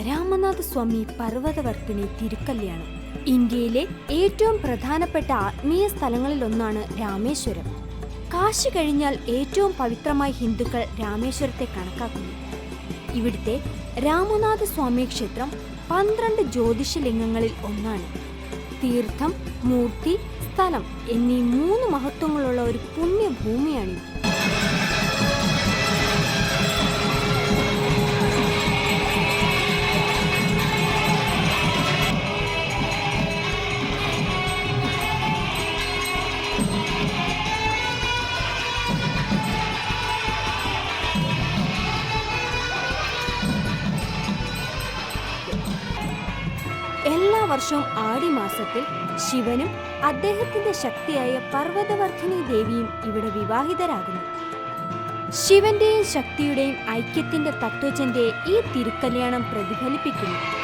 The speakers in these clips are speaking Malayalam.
രാമനാഥ സ്വാമി പർവതവർത്തിനി തിരുക്കല്യാണം. ഇന്ത്യയിലെ ഏറ്റവും പ്രധാനപ്പെട്ട ആത്മീയ സ്ഥലങ്ങളിലൊന്നാണ് രാമേശ്വരം. കാശി കഴിഞ്ഞാൽ ഏറ്റവും പവിത്രമായി ഹിന്ദുക്കൾ രാമേശ്വരത്തെ കണക്കാക്കുന്നു. ഇവിടുത്തെ രാമനാഥ സ്വാമി ക്ഷേത്രം പന്ത്രണ്ട് ജ്യോതിഷലിംഗങ്ങളിൽ ഒന്നാണ്. തീർത്ഥം മൂർത്തി സ്ഥലം എന്നീ മൂന്ന് മഹത്വങ്ങളുള്ള ഒരു പുണ്യഭൂമിയാണിത്. ആടി ആടിമാസത്തിൽ ശിവനും അദ്ദേഹത്തിന്റെ ശക്തിയായ പർവതവർദ്ധിനി ദേവിയും ഇവിടെ വിവാഹിതരാകുന്നു. ശിവന്റെയും ശക്തിയുടെയും ഐക്യത്തിന്റെ തത്വചന്റെ ഈ തിരുക്കല്യാണം പ്രതിഫലിപ്പിക്കുന്നു.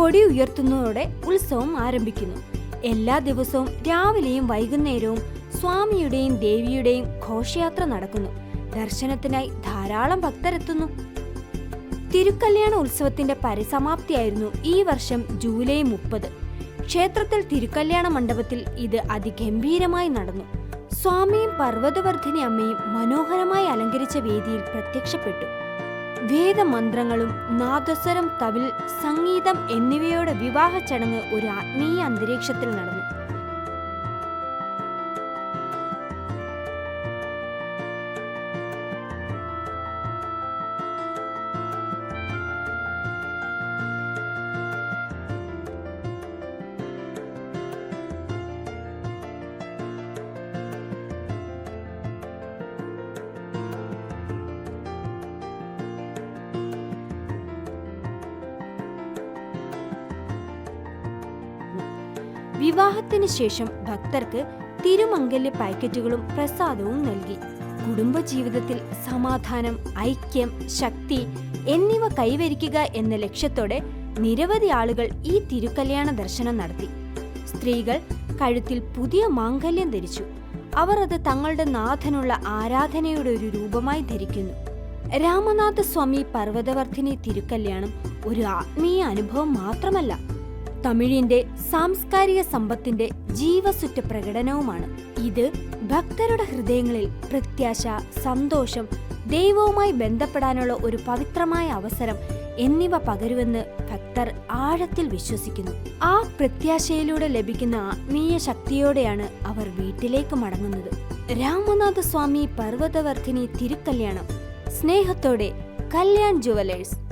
കൊടി ഉയർത്തുന്നതോടെ ഉത്സവം ആരംഭിക്കുന്നു. എല്ലാ ദിവസവും രാവിലെയും വൈകുന്നേരവും സ്വാമിയുടെയും ദേവിയുടെയും ഘോഷയാത്ര നടക്കുന്നു. ദർശനത്തിനായി ധാരാളം ഭക്തരെത്തുന്നു. തിരുക്കല്യാണ ഉത്സവത്തിന്റെ പരിസമാപ്തിയായിരുന്നു ഈ വർഷം ജൂലൈ മുപ്പത്. ക്ഷേത്രത്തിൽ തിരുക്കല്യാണ മണ്ഡപത്തിൽ ഇത് അതിഗംഭീരമായി നടന്നു. സ്വാമിയും പർവതവർദ്ധിനി അമ്മയും മനോഹരമായി അലങ്കരിച്ച വേദിയിൽ പ്രത്യക്ഷപ്പെട്ടു. വേദമന്ത്രങ്ങളും നാദസ്വരം തവിൽ സംഗീതം എന്നിവയോടെ വിവാഹ ചടങ്ങ് ഒരു ആത്മീയ അന്തരീക്ഷത്തിൽ നടന്നു. വിവാഹത്തിന് ശേഷം ഭക്തർക്ക് തിരുമംഗല്യ പാക്കറ്റുകളും പ്രസാദവും നൽകി. കുടുംബജീവിതത്തിൽ സമാധാനം ഐക്യം ശക്തി എന്നിവ കൈവരിക്കുക എന്ന ലക്ഷ്യത്തോടെ നിരവധി ആളുകൾ ഈ തിരുക്കല്യാണ ദർശനം നടത്തി. സ്ത്രീകൾ കഴുത്തിൽ പുതിയ മാംഗല്യം ധരിച്ചു. അവർ അത് തങ്ങളുടെ നാഥനുള്ള ആരാധനയുടെ ഒരു രൂപമായി ധരിക്കുന്നു. രാമനാഥ സ്വാമി പർവതവർദ്ധിനി തിരുക്കല്യാണം ഒരു ആത്മീയ അനുഭവം മാത്രമല്ല. തമിഴിന്റെ സാംസ്കാരിക സമ്പത്തിന്റെ ജീവസുറ്റ പ്രകടനവുമാണ് ഇത് ഭക്തരുടെ ഹൃദയങ്ങളിൽ പ്രത്യാശ സന്തോഷം ദൈവവുമായി ബന്ധപ്പെടാനുള്ള ഒരു പവിത്രമായ അവസരം എന്നിവ പകരുമെന്ന് ഭക്തർ ആഴത്തിൽ വിശ്വസിക്കുന്നു. ആ പ്രത്യാശയിലൂടെ ലഭിക്കുന്ന ആത്മീയ ശക്തിയോടെയാണ് അവർ വീട്ടിലേക്ക് മടങ്ങുന്നത്. രാമനാഥ സ്വാമി പർവതവർദ്ധിനി തിരുക്കല്യാണം. സ്നേഹത്തോടെ കല്യാൺ ജുവലേഴ്സ്.